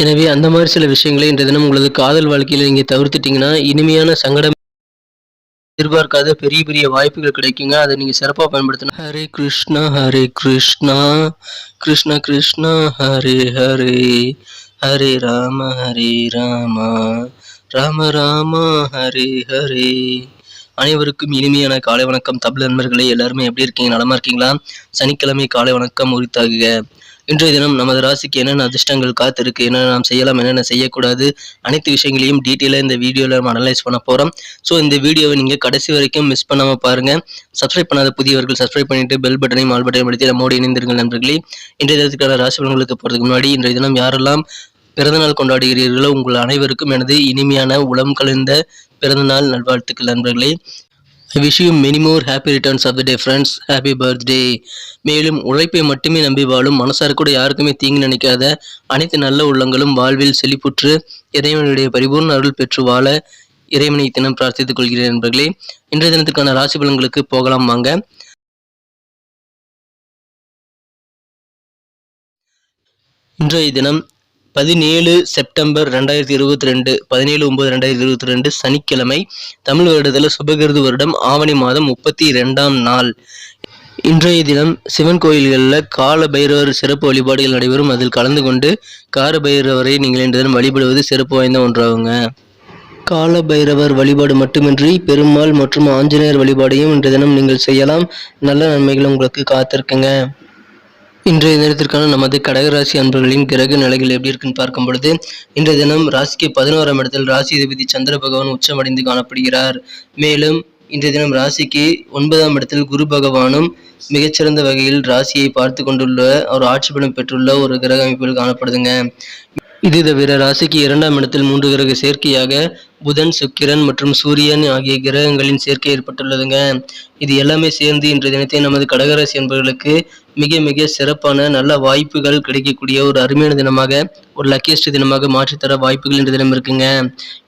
எனவே அந்த மாதிரி சில விஷயங்களை இன்றைய தினம் உங்களது காதல் வாழ்க்கையில நீங்க தவிர்த்துட்டீங்கன்னா இனிமையான சங்கடம் எதிர்பார்க்காத பெரிய பெரிய வாய்ப்புகள் கிடைக்குங்க. அதை நீங்க சிறப்பா பயன்படுத்தணும். ஹரே கிருஷ்ணா ஹரே கிருஷ்ணா. கிருஷ்ணா கிருஷ்ணா ஹரே ஹரே. ஹரே ராம ஹரே ராமா. ராம ராமா ஹரே ஹரே. அனைவருக்கும் இனிமையான காலை வணக்கம். தமிழ் நண்பர்களே எல்லாருமே எப்படி இருக்கீங்க? நலமா இருக்கீங்களா? சனிக்கிழமை காலை வணக்கம் உரித்தாகுக. இன்றைய தினம் நமது ராசிக்கு என்னென்ன அதிர்ஷ்டங்கள் காத்திருக்கு என்னென்ன நாம் செய்யலாம் என்னென்ன செய்யக்கூடாது அனைத்து விஷயங்களையும் டீட்டெயிலாக இந்த வீடியோவில் நம்ம அனலைஸ் பண்ண போகிறோம் ஸோ இந்த வீடியோவை நீங்கள் கடைசி வரைக்கும் மிஸ் பண்ணாமல் பாருங்கள் சப்ஸ்கிரைப் பண்ணாத புதியவர்கள் சப்ஸ்கிரைப் பண்ணிட்டு பெல் பட்டனையும் ஆல் பட்டனையும் அழுத்தி நம்மோடு இணைந்திருங்கள் நண்பர்களே. இன்றைய தினத்துக்கான ராசி பலன்களுக்கு போகிறதுக்கு முன்னாடி இன்றைய தினம் யாரெல்லாம் பிறந்தநாள் கொண்டாடுகிறீர்களோ உங்கள் அனைவருக்கும் எனது இனிமையான உளம் கலந்த பிறந்தநாள் நல்வாழ்த்துக்கள் நண்பர்களே. I wish you many more happy returns of the day friends happy birthday மேலும் உழைப்பை மட்டுமே நம்பி வாழும் மனசார கூட யாருக்குமே தீங்கு நினைக்காத அனைத்து நல்ல உள்ளங்களும் வாழ்வில் செழிப்புற்று இறைவனுடைய பரிபூர்ண அருள் பெற்று வாழ இறைவனை தினம் பிரார்த்தித்துக் கொள்கிறேன் நண்பர்களே. இன்றைய தினத்துக்கான ராசி பலன்களுக்கு போகலாம் வாங்க. இன்றைய தினம் பதினேழு செப்டம்பர் ரெண்டாயிரத்தி இருபத்தி ரெண்டு பதினேழு ஒன்பது ரெண்டாயிரத்தி இருபத்தி ரெண்டு சனிக்கிழமை தமிழ் வருடத்தில் சுபகிருது வருடம் ஆவணி மாதம் முப்பத்தி ரெண்டாம் நாள். இன்றைய தினம் சிவன் கோயில்களில் கால பைரவர் சிறப்பு வழிபாடுகள் நடைபெறும். அதில் கலந்து கொண்டு கார பைரவரை நீங்கள் இன்று தினம் வழிபடுவது சிறப்பு வாய்ந்த ஒன்றாகுங்க. கால பைரவர் வழிபாடு மட்டுமின்றி பெருமாள் மற்றும் ஆஞ்சநேயர் வழிபாடையும் இன்றைய தினம் நீங்கள் செய்யலாம். நல்ல நன்மைகள் உங்களுக்கு காத்திருக்குங்க. இன்றைய தினத்திற்கான நமது கடகராசி அன்பர்களின் கிரக நிலைகள் எப்படி இருக்குன்னு பார்க்கும் பொழுது இன்றைய தினம் ராசிக்கு பதினோராம் இடத்தில் ராசி அதிபதி சந்திர பகவான் உச்சமடைந்து காணப்படுகிறார். மேலும் இன்றைய தினம் ராசிக்கு ஒன்பதாம் இடத்தில் குரு பகவானும் மிகச்சிறந்த வகையில் ராசியை பார்த்து கொண்டுள்ள ஒரு ஆட்சி பலம் பெற்றுள்ள ஒரு கிரக அமைப்பில் காணப்படுதுங்க. இது தவிர ராசிக்கு இரண்டாம் இடத்தில் மூன்று கிரக சேர்க்கையாக புதன் சுக்கிரன் மற்றும் சூரியன் ஆகிய கிரகங்களின் சேர்க்கை ஏற்பட்டுள்ளதுங்க. இது எல்லாமே சேர்ந்து இன்றைய தினத்தை நமது கடகராசி என்பவர்களுக்கு மிக மிக சிறப்பான நல்ல வாய்ப்புகள் கிடைக்கக்கூடிய ஒரு அருமையான தினமாக ஒரு லக்கியஸ்ட் தினமாக மாற்றித்தர வாய்ப்புகள் இன்றைய தினம் இருக்குங்க.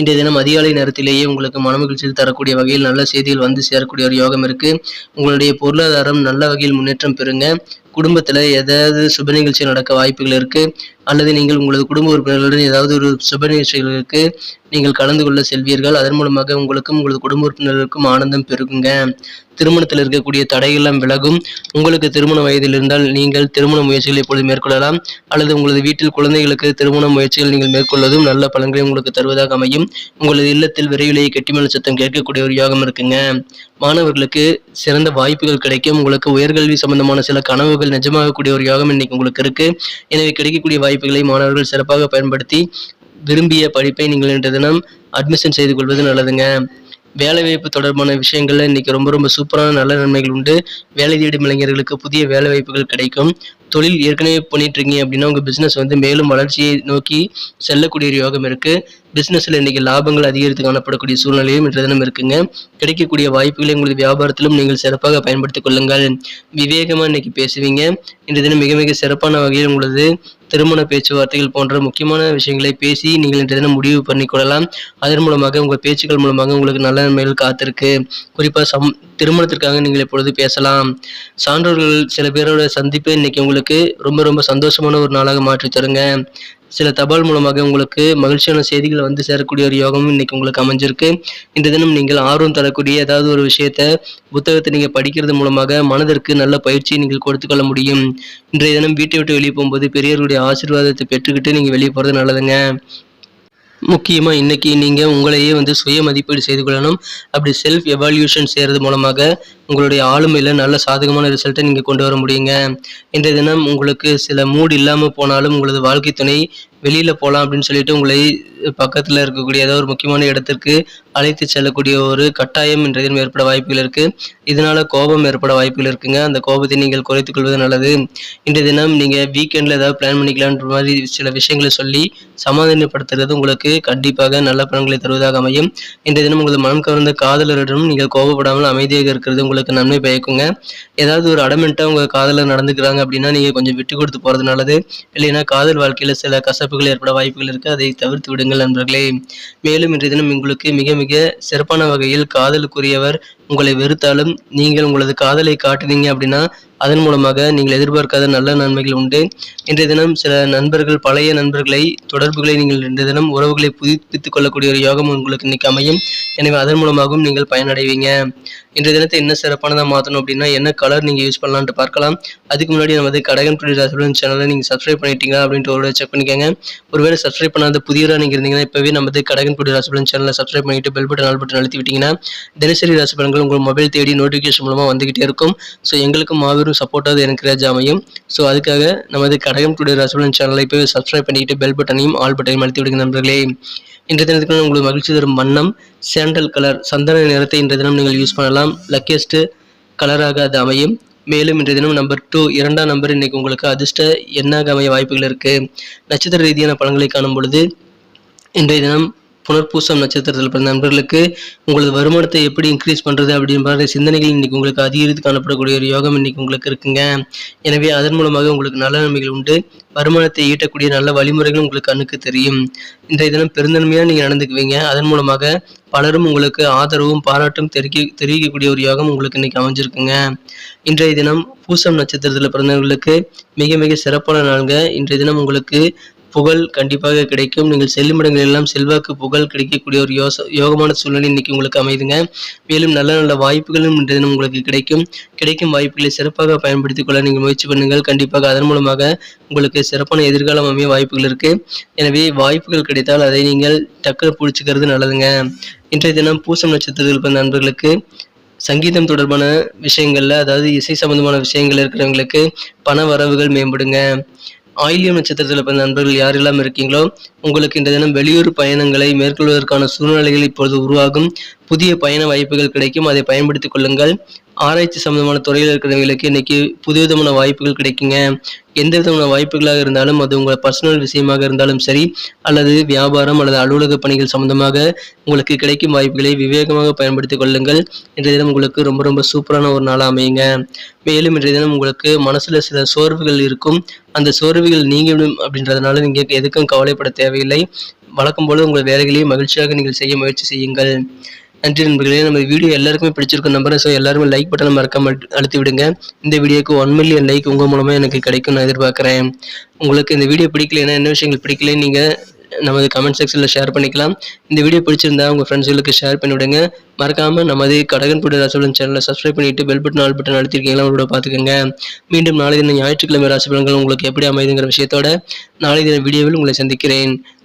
இன்றைய தினம் அதிகாலை நேரத்திலேயே உங்களுக்கு மனமகிழ்ச்சியில் தரக்கூடிய வகையில் நல்ல செய்திகள் வந்து சேரக்கூடிய ஒரு யோகம் இருக்கு. உங்களுடைய பொருளாதாரம் நல்ல வகையில் முன்னேற்றம் பெறுங்க. குடும்பத்தில் ஏதாவது சுப நிகழ்ச்சி நடக்க வாய்ப்புகள் இருக்கு. அல்லது நீங்கள் உங்களது குடும்ப உறுப்பினர்களுடன் ஏதாவது ஒரு சுப நிகழ்ச்சிகளுக்கு நீங்கள் கலந்து கொள்ள செல்வீர்கள். அதன் மூலமாக உங்களுக்கும் உங்களது குடும்ப உறுப்பினர்களுக்கும் ஆனந்தம் பெருகுங்க. திருமணத்தில் இருக்கக்கூடிய தடையெல்லாம் விலகும். உங்களுக்கு திருமண வயதில் இருந்தால் நீங்கள் திருமண முயற்சிகளை இப்பொழுது மேற்கொள்ளலாம். அல்லது உங்களது வீட்டில் குழந்தைகளுக்கு திருமண முயற்சிகள் நீங்கள் மேற்கொள்வதும் நல்ல பலன்களை உங்களுக்கு தருவதாக அமையும். உங்களது இல்லத்தில் விரைவிலேயே கெட்டிமலை சத்தம் கேட்கக்கூடிய ஒரு யோகம் இருக்குங்க. மாணவர்களுக்கு சிறந்த வாய்ப்புகள் கிடைக்கும். உங்களுக்கு உயர்கல்வி சம்பந்தமான சில கனவுகள் நிஜமாகக்கூடிய ஒரு யோகம் இன்னைக்கு உங்களுக்கு இருக்கு. எனவே கிடைக்கக்கூடிய வாய்ப்புகளை மாணவர்கள் சிறப்பாக பயன்படுத்தி விரும்பிய படிப்பை நீங்கள் இன்றைய தினம் அட்மிஷன் செய்து கொள்வது நல்லதுங்க. வேலைவாய்ப்பு தொடர்பான விஷயங்கள்ல இன்னைக்கு ரொம்ப ரொம்ப சூப்பரான நல்ல நன்மைகள் உண்டு. வேலை தேடும் இளைஞர்களுக்கு புதிய வேலை வாய்ப்புகள் கிடைக்கும். தொழில் ஏற்கனவே பண்ணிட்டு இருக்கீங்க அப்படின்னா உங்க பிசினஸ் வந்து மேலும் வளர்ச்சியை நோக்கி செல்லக்கூடிய ஒரு யோகம் இருக்கு. பிஸ்னஸில் இன்றைக்கி லாபங்கள் அதிகரித்து காணப்படக்கூடிய சூழ்நிலையும் இன்றைய தினம் இருக்குங்க. கிடைக்கக்கூடிய வாய்ப்புகளை உங்களது வியாபாரத்திலும் நீங்கள் சிறப்பாக பயன்படுத்திக் கொள்ளுங்கள். விவேகமாக இன்னைக்கு பேசுவீங்க. இன்றைய தினம் மிக மிக சிறப்பான வகையில் உங்களது திருமண பேச்சுவார்த்தைகள் போன்ற முக்கியமான விஷயங்களை பேசி நீங்கள் இன்றைய தினம் முடிவு பண்ணிக்கொள்ளலாம் அதன் மூலமாக உங்கள் பேச்சுக்கள் மூலமாக உங்களுக்கு நல்ல நன்மைகள் காத்திருக்கு. குறிப்பாக சம் திருமணத்திற்காக நீங்கள் இப்பொழுது பேசலாம்? சான்றோர்கள் சில பேரோட சந்திப்பு இன்னைக்கு உங்களுக்கு ரொம்ப ரொம்ப சந்தோஷமான ஒரு நாளாக மாற்றி தருங்க. சில தபால் மூலமாக உங்களுக்கு மகிழ்ச்சியான செய்திகள் வந்து சேரக்கூடிய ஒரு யோகமும் இன்னைக்கு உங்களுக்கு அமைஞ்சிருக்கு. இந்த தினம் நீங்கள் ஆர்வம் தரக்கூடிய ஏதாவது ஒரு விஷயத்த புத்தகத்தை நீங்கள் படிக்கிறது மூலமாக மனதிற்கு நல்ல பயிற்சியை நீங்கள் கொடுத்துக்கொள்ள முடியும். இன்றைய தினம் வீட்டை விட்டு வெளியே போகும்போது பெரியவர்களுடைய ஆசீர்வாதத்தை பெற்றுக்கிட்டு நீங்கள் வெளியே போகிறது நல்லதுங்க. முக்கியமாக இன்னைக்கு நீங்கள் உங்களையே வந்து சுய மதிப்பீடு செய்து கொள்ளணும். அப்படி செல்ஃப் எவால்யூஷன் செய்கிறது மூலமாக உங்களுடைய ஆளுமையில் நல்ல சாதகமான ரிசல்ட்டை நீங்கள் கொண்டு வர முடியுங்க. இன்றைய தினம் உங்களுக்கு சில மூடு இல்லாமல் போனாலும் உங்களது வாழ்க்கை துணை வெளியில் போகலாம் அப்படின்னு சொல்லிட்டு உங்களை பக்கத்தில் இருக்கக்கூடிய ஏதோ ஒரு முக்கியமான இடத்திற்கு அழைத்து செல்லக்கூடிய ஒரு கட்டாயம் என்றதும் ஏற்பட வாய்ப்புகள் இருக்குது இதனால் கோபம் ஏற்பட வாய்ப்புகள் இருக்குங்க. அந்த கோபத்தை நீங்கள் குறைத்துக் கொள்வது நல்லது. இன்றைய தினம் நீங்கள் வீக்கெண்டில் ஏதாவது பிளான் பண்ணிக்கலான்ற மாதிரி சில விஷயங்களை சொல்லி சமாதானப்படுத்துறது உங்களுக்கு கண்டிப்பாக நல்ல பலன்களை தருவதாக அமையும். இன்றைய தினம் உங்களது மனம் கவர்ந்த காதலரிடம் நீங்கள் கோபப்படாமல் அமைதியாக இருக்கிறது உங்களுக்கு நன்மை பயக்குங்க. ஏதாவது ஒரு அடமெண்ட்டாக உங்கள் காதலர் நடந்துக்கிறாங்க அப்படின்னா நீங்கள் கொஞ்சம் விட்டு கொடுத்து போகிறது நல்லது. இல்லைன்னா காதல் வாழ்க்கையில் சில கசப்பு பாதிப்புகள் ஏற்பட வாய்ப்புகள் இருக்குது அதை தவிர்த்து விடுங்கள் நண்பர்களே. மேலும் இன்றைய தினம் உங்களுக்கு மிக மிக சிறப்பான வகையில் காதலுக்குரியவர் உங்களை வெறுத்தாலும் நீங்கள் உங்களது காதலை காட்டுனீங்க அப்படின்னா அதன் மூலமாக நீங்கள் எதிர்பார்க்காத நல்ல நன்மைகள் உண்டு. இன்றைய தினம் சில நண்பர்கள் பழைய நண்பர்களை தொடர்புகளை நீங்கள் இன்றைய தினம் உறவுகளை புதுப்பித்துக் கொள்ளக்கூடிய ஒரு யோகம் உங்களுக்கு இன்னைக்கு அமையும். எனவே அதன் மூலமாகவும் நீங்கள் பயனடைவீங்க. இன்றைய தினத்தை என்ன சிறப்பானதாக மாற்றணும் அப்படின்னா என்ன கலர் நீங்கள் யூஸ் பண்ணலான்ட்டு பார்க்கலாம். அதுக்கு முன்னாடி நமது கடகன் டுடே ராசிபலன் சேனலை நீங்கள் சப்ஸ்கிரைப் பண்ணிட்டீங்களா அப்படின்ட்டு ஒரு செக் பண்ணிக்கோங்க. ஒருவேளை சப்ஸ்கிரைப் பண்ணாத புதியராக நீங்கள் இருந்தீங்கன்னா இப்போவே நமது கடகன் டுடே ராசிபலன் சேனலை சப்ஸ்கிரைப் பண்ணிட்டு பெல் பட்டன் ஆல் பட்டன் அழுத்தி விட்டீங்கன்னா தினசரி ராசிபலன்கள் உங்கள் மொபைல் தேடி நோட்டிஃபிகேஷன் மூலமாக வந்துகிட்டே இருக்கும். ஸோ எங்களுக்கு ஒரு சப்போர்ட்டாக எனக்கு அமையும். ஸோ அதுக்காக நமது கடகம் டுடே ராசிபலன் சேனலை இப்போவே சப்ஸ்கிரைப் பண்ணிக்கிட்டு பெல் பட்டனையும் ஆல் பட்டனையும் அழுத்தி விடுங்க நண்பர்களே. இன்றைய தினத்துக்கு உங்களுக்கு மகிழ்ச்சி தரும் வண்ணம் சேண்டல் கலர் சந்தன நிறத்தை இன்றைய தினம் நீங்கள் யூஸ் பண்ணலாம். லக்கியஸ்ட்டு கலராக அது அமையும். மேலும் இன்றைய தினம் நம்பர் டூ இரண்டாம் நம்பர் இன்னைக்கு உங்களுக்கு அதிர்ஷ்ட எண்ணாக அமைய வாய்ப்புகள் இருக்குது நட்சத்திர ரீதியான பழங்களை காணும் பொழுது இன்றைய தினம் புனர்பூசம் நட்சத்திரத்தில் பிறந்த நண்பர்களுக்கு உங்களது வருமானத்தை எப்படி இன்க்ரீஸ் பண்ணுறது அப்படின்ற சிந்தனைகள் இன்னைக்கு உங்களுக்கு அதிகரித்து காணப்படக்கூடிய ஒரு யோகம் இன்னைக்கு உங்களுக்கு இருக்குங்க. எனவே அதன் மூலமாக உங்களுக்கு நல்ல நன்மைகள் உண்டு. வருமானத்தை ஈட்டக்கூடிய நல்ல வழிமுறைகள் உங்களுக்கு கண்ணுக்கு தெரியும். இன்றைய தினம் பெருந்தன்மையாக நீங்கள் நடந்துக்குவீங்க. அதன் மூலமாக பலரும் உங்களுக்கு ஆதரவும் பாராட்டும் தெரிவிக்க தெரிவிக்கக்கூடிய ஒரு யோகம் உங்களுக்கு இன்னைக்கு அமைஞ்சிருக்குங்க. இன்றைய தினம் பூசம் நட்சத்திரத்தில் பிறந்தவர்களுக்கு மிக மிக சிறப்பான நாளுங்க. இன்றைய தினம் உங்களுக்கு புகழ் கண்டிப்பாக கிடைக்கும். நீங்கள் செல்லும் இடங்கள் எல்லாம் செல்வாக்கு புகழ் கிடைக்கக்கூடிய ஒரு யோச யோகமான சூழ்நிலை இன்னைக்கு உங்களுக்கு அமைதுங்க. மேலும் நல்ல நல்ல வாய்ப்புகளும் இன்றைய தினம் உங்களுக்கு கிடைக்கும். கிடைக்கும் வாய்ப்புகளை சிறப்பாக பயன்படுத்திக் கொள்ள நீங்கள் முயற்சி பண்ணுங்கள். கண்டிப்பாக அதன் மூலமாக உங்களுக்கு சிறப்பான எதிர்காலம் அமைய வாய்ப்புகள் இருக்கு. எனவே வாய்ப்புகள் கிடைத்தால் அதை நீங்கள் டக்குனு பிடிச்சிக்கிறது நல்லதுங்க. இன்றைய தினம் பூசம் நட்சத்திரத்தில் இருப்ப நண்பர்களுக்கு சங்கீதம் தொடர்பான விஷயங்கள்ல அதாவது இசை சம்பந்தமான விஷயங்கள் இருக்கிறவங்களுக்கு பண வரவுகள் மேம்படுங்க. ஆயிலியம் நட்சத்திரத்தில் பிறந்த நண்பர்கள் யாரெல்லாம் இருக்கீங்களோ உங்களுக்கு இந்த தினம் வெளியூர் பயணங்களை மேற்கொள்வதற்கான சூழ்நிலைகள் இப்பொழுது உருவாகும். புதிய பயண வாய்ப்புகள் கிடைக்கும். அதை பயன்படுத்திக் கொள்ளுங்கள். ஆராய்ச்சி சம்பந்தமான துறையில் இருக்கிறவங்களுக்கு இன்னைக்கு புதுவிதமான வாய்ப்புகள் கிடைக்குங்க. எந்த விதமான வாய்ப்புகளாக இருந்தாலும் அது உங்கள் பர்சனல் விஷயமாக இருந்தாலும் சரி அல்லது வியாபாரம் அல்லது அலுவலக பணிகள் சம்பந்தமாக உங்களுக்கு கிடைக்கும் வாய்ப்புகளை விவேகமாக பயன்படுத்திக் கொள்ளுங்கள். இன்றைய தினம் உங்களுக்கு ரொம்ப ரொம்ப சூப்பரான ஒரு நாளாக அமையுங்க. மேலும் இன்றைய தினம் உங்களுக்கு மனசுல சில சோர்வுகள் இருக்கும். அந்த சோர்வுகள் நீங்கிவிடும் அப்படின்றதுனால நீங்க எதுக்கும் கவலைப்பட தேவையில்லை. வழக்கம் போல உங்கள் வேலைகளையும் மகிழ்ச்சியாக நீங்கள் செய்ய முயற்சி செய்யுங்கள். நன்றி நண்பர்களே நம்ம வீடியோ எல்லாருக்குமே பிடிச்சிருக்கும் நம்புறேன் ஸோ எல்லாருமே லைக் பட்டனை மறக்காம அழுத்தி விடுங்க. இந்த வீடியோக்கு ஒன் மில்லியன் லைக் உங்கள் மூலமாக எனக்கு கிடைக்கும் நான் எதிர்பார்க்குறேன். உங்களுக்கு இந்த வீடியோ பிடிக்கலைன்னா என்ன விஷயங்கள் பிடிக்கல நீங்கள் நமது கமெண்ட் செக்ஷனில் ஷேர் பண்ணிக்கலாம். இந்த வீடியோ பிடிச்சிருந்தா உங்கள் ஃப்ரெண்ட்ஸுகளுக்கு ஷேர் பண்ணிவிடுங்க மறக்காமல் நமது கடகன் புடி ராசிபலன் சேனலை சப்ஸ்கிரைப் பண்ணிவிட்டு பெல் பட்டன் ஆல் பட்டன் அழுத்திருக்கீங்களா உங்களோட பார்த்துக்கோங்க. மீண்டும் நாளை தினம் ஞாயிற்றுக்கிழமை ராசிபலன்கள் உங்களுக்கு எப்படி அமைதுங்கிற விஷயத்தோட நாளை தின வீடியோவில் உங்களை சந்திக்கிறேன்.